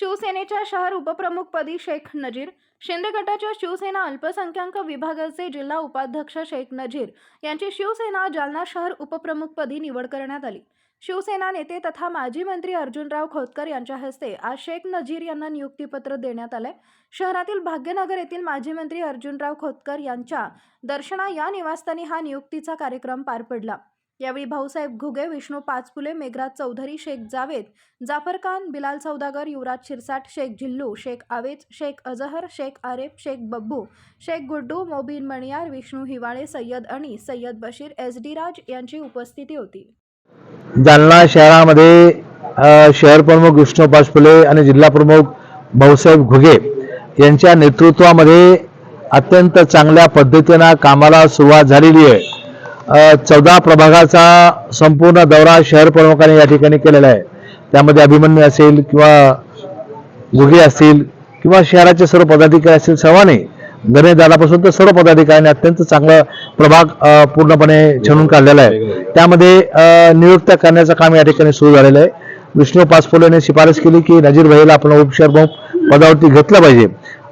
शिवसेनेच्या शहर उपप्रमुखपदी शेख नजीर शिंदे गटाच्या शिवसेना अल्पसंख्याक विभागाचे जिल्हा उपाध्यक्ष शेख नजीर यांची शिवसेना जालना शहर उपप्रमुखपदी निवड करण्यात आली. शिवसेना नेते तथा माजी मंत्री अर्जुनराव खोतकर यांच्या हस्ते आज शेख नजीर यांना नियुक्तीपत्र देण्यात आलंय. शहरातील भाग्यनगर येथील माजी मंत्री अर्जुनराव खोतकर यांच्या दर्शना या निवासस्थानी हा नियुक्तीचा कार्यक्रम पार पडला. यावेळी भाऊसाहेब घुगे विष्णू पाचपुले मेघराज चौधरी शेख जावेद जाफर खान बिलाल सौदागर युवराज शिरसाट शेख झिल्लू शेख आवेज शेख अजहर शेख आरेफ शेख बब्बू शेख गुड्डू मोबीन मणियार विष्णू हिवाळे सय्यद अणी सय्यद बशीर एस डी राज यांची उपस्थिती होती. जालना शहरामध्ये शहर प्रमुख विष्णू पाचपुले आणि जिल्हा प्रमुख भाऊसाहेब घुगे यांच्या नेतृत्वामध्ये अत्यंत चांगल्या पद्धतीनं कामाला सुरुवात झालेली आहे. चौदा प्रभागाचा संपूर्ण दौरा शहर प्रमुखाने या ठिकाणी केलेला आहे. त्यामध्ये अभिमन्यू असेल किंवा गुगे असतील किंवा शहराचे सर्व पदाधिकारी असतील सर्वांनी गणेशदादापासून तर सर्व पदाधिकाऱ्यांनी अत्यंत चांगला प्रभाग पूर्णपणे छानून काढलेला आहे. त्यामध्ये नियुक्त करण्याचं काम या ठिकाणी सुरू झालेलं आहे. विष्णू पासपोलेने शिफारस केली की नजीर भाईला आपण उपशहर प्रमुख पदावरती घेतलं पाहिजे.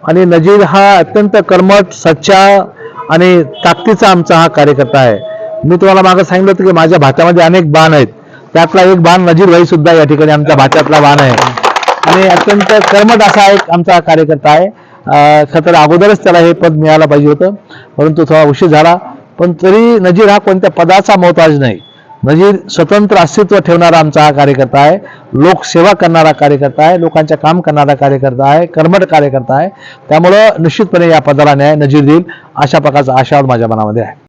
आणि नजीर हा अत्यंत कर्मठ सच्चा आणि ताकदीचा आमचा हा कार्यकर्ता आहे. मी तुम्हाला मागं सांगितलं होतं की माझ्या भातामध्ये अनेक बाण आहेत. त्यातला एक बाण नजीर भाई सुद्धा या ठिकाणी आमच्या भाच्यातला बाण आहे. आणि अत्यंत कर्मट असा एक आमचा कार्यकर्ता आहे. खर तर अगोदरच त्याला हे पद मिळायला पाहिजे होतं. परंतु थोडा उशीर झाला. पण तरी नजीर हा कोणत्या पदाचा मोहताज नाही. नजीर स्वतंत्र अस्तित्व ठेवणारा आमचा हा कार्यकर्ता आहे. लोकसेवा करणारा कार्यकर्ता आहे. लोकांच्या काम करणारा कार्यकर्ता आहे. कर्मट कार्यकर्ता आहे. त्यामुळं निश्चितपणे या पदाला न्याय नजीर देईल. अशा प्रकारचा आशावाद माझ्या मनामध्ये आहे.